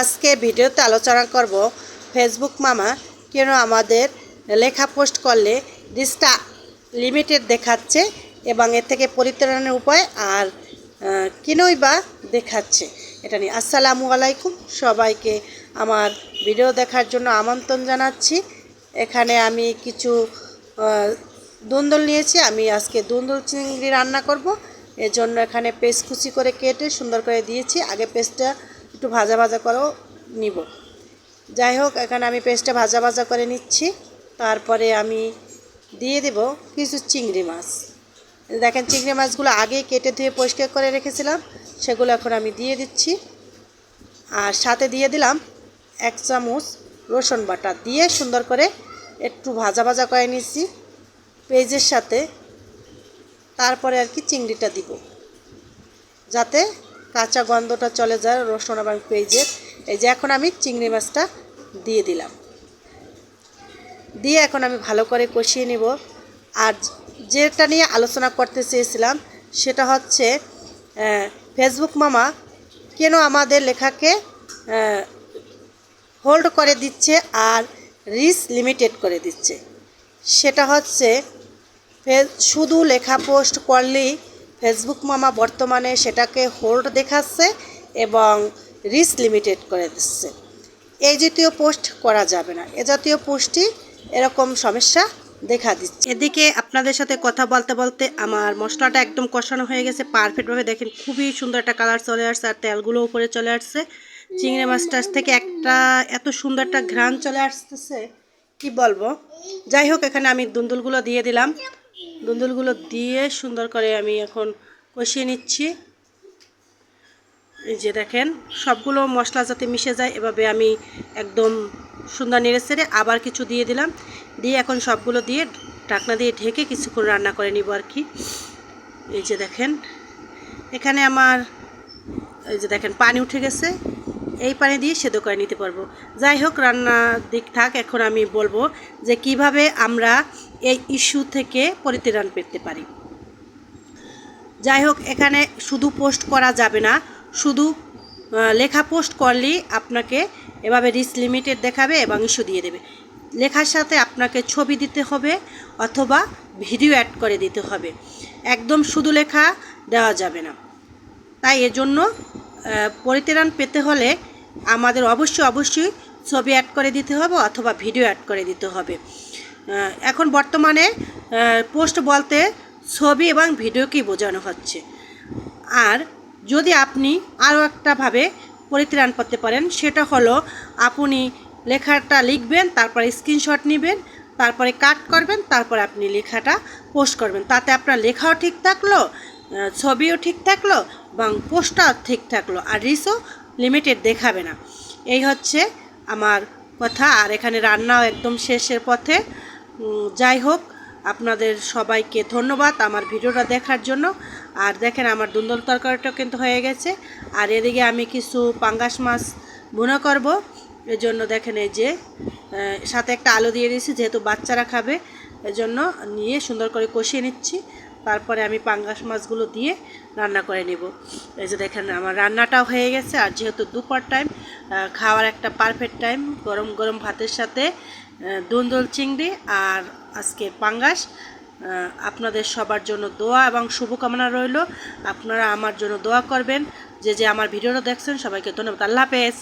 আজকে ভিডিওতে আলোচনা করব ফেসবুক মামা কেন আমাদের লেখা পোস্ট করলে রিস্কটা লিমিটেড দেখাচ্ছে এবং এর থেকে পরিত্রাণের উপায় আর কেনই বা দেখাচ্ছে এটা নিয়ে। আসসালামু আলাইকুম। সবাইকে আমার ভিডিও দেখার জন্য আমন্ত্রণ জানাচ্ছি। এখানে আমি কিছু দুন্দল নিয়েছি। আমি আজকে দুন্দল চিংড়ি রান্না করব। এর জন্য এখানে পেস্ট কুচি করে কেটে সুন্দর করে দিয়েছি। আগে পেস্টটা একটু ভাজা ভাজা করেও নিব। যাই হোক, এখানে আমি পেস্টটা ভাজা ভাজা করে নিচ্ছি। তারপরে আমি দিয়ে দেব কিছু চিংড়ি মাছ। দেখেন, চিংড়ি মাছগুলো আগেই কেটে ধুয়ে পরিষ্কার করে রেখেছিলাম, সেগুলো এখন আমি দিয়ে দিচ্ছি। আর সাথে দিয়ে দিলাম এক চামচ রসুন বাটা দিয়ে সুন্দর করে একটু ভাজা ভাজা করে নিচ্ছি পেঁয়াজের সাথে। তারপরে আর কি চিংড়িটা দিব, যাতে কাঁচা গন্ধটা চলে যায় রসুন এবং পেঁয়াজের। এই যে এখন আমি চিংড়ি মাছটা দিয়ে দিলাম। দিয়ে এখন আমি ভালো করে কষিয়ে নেব। আর যেটা নিয়ে আলোচনা করতে চেয়েছিলাম, সেটা হচ্ছে ফেসবুক মামা কেন আমাদের লেখাকে হোল্ড করে দিচ্ছে আর রিস লিমিটেড করে দিচ্ছে? সেটা হচ্ছে শুধু লেখা পোস্ট করলেই ফেসবুক মামা বর্তমানে সেটাকে হোল্ড দেখাচ্ছে এবং রিস লিমিটেড করে দিচ্ছে। এই জাতীয় পোস্ট করা যাবে না। এ জাতীয় পোস্টই এরকম সমস্যা দেখা দিচ্ছে। এদিকে আপনাদের সাথে কথা বলতে বলতে আমার মশলাটা একদম কষানো হয়ে গেছে। পারফেক্টভাবে দেখেন, খুবই সুন্দর একটা কালার চলে আসছে আর তেলগুলো উপরে চলে আসছে। চিংড়ি মাছটার থেকে একটা এত সুন্দর একটা ঘ্রাণ চলে আসতেছে, কি বলব? যাই হোক, এখানে আমি দুন্দুলগুলো দিয়ে দিলাম। দুন্দুলগুলো দিয়ে সুন্দর করে আমি এখন কষিয়ে নিচ্ছি। এই যে দেখেন, সবগুলো মশলা যাতে মিশে যায়, এভাবে আমি একদম সুন্দর নেড়ে ছেড়ে আবার কিছু দিয়ে দিলাম। দিয়ে এখন সবগুলো দিয়ে ঢাকনা দিয়ে ঢেকে কিছুক্ষণ রান্না করে নিব আর কি। এই যে দেখেন, এখানে আমার, এই যে দেখেন, পানি উঠে গেছে। এই পানি দিয়ে সেদ্ধ করে নিতে পারব। যাই হোক রান্নার দিক থাক, এখন আমি বলব যে কীভাবে আমরা এই ইস্যু থেকে পরিত্রাণ পেতে পারি। যাই হোক, এখানে শুধু পোস্ট করা যাবে না, শুধু লেখা পোস্ট করলেই আপনাকে এভাবে রিস লিমিটেড দেখাবে এবং ইস্যু দিয়ে দেবে। লেখার সাথে আপনাকে ছবি দিতে হবে অথবা ভিডিও অ্যাড করে দিতে হবে। একদম শুধু লেখা দেওয়া যাবে না। তাই এজন্য পরিত্রাণ পেতে হলে আমাদের অবশ্যই অবশ্যই ছবি অ্যাড করে দিতে হবে অথবা ভিডিও অ্যাড করে দিতে হবে। এখন বর্তমানে পোস্ট বলতে ছবি এবং ভিডিওকেই বোঝানো হচ্ছে। আর যদি আপনি আরও একটাভাবে পরিত্রাণ করতে পারেন, সেটা হলো আপনি লেখাটা লিখবেন, তারপরে স্ক্রিনশট নেবেন, তারপরে কাট করবেন, তারপরে আপনি লেখাটা পোস্ট করবেন। তাতে আপনার লেখাও ঠিক থাকল ছবিও ঠিক থাকল এবং পোস্টটাও ঠিক থাকল। আর রিসও লিমিটেড দেখাবে না। এই হচ্ছে আমার কথা। আর এখানে রান্নাও একদম শেষের পথে। যাই হোক, আপনাদের সবাইকে ধন্যবাদ আমার ভিডিওটা দেখার জন্য। আর দেখেন আমার দুন্দল তরকারিটা কিন্তু হয়ে গেছে। আর এদিকে আমি কিছু পাঙ্গাস মাছ ভুনা করব। এর জন্য দেখেন এই যে সাথে একটা আলু দিয়ে দিয়েছি, যেহেতু বাচ্চারা খাবে, এজন্য নিয়ে সুন্দর করে কষিয়ে নিচ্ছি। তারপরে আমি পাঙ্গাস মাছগুলো দিয়ে রান্না করে নেব। এই যে দেখেন, আমার রান্নাটাও হয়ে গেছে। আর যেহেতু দুপুর টাইম খাওয়ার একটা পারফেক্ট টাইম গরম গরম ভাতের সাথে দুন্দল চিংড়ি আর আজকে পাঙ্গাস। আপনাদের সবার জন্য দোয়া এবং শুভকামনা রইল। আপনারা আমার জন্য দোয়া করবেন। যে যে আমার ভিডিওটা দেখছেন, সবাইকে ধন্যবাদ। আল্লাহ হাফেজ।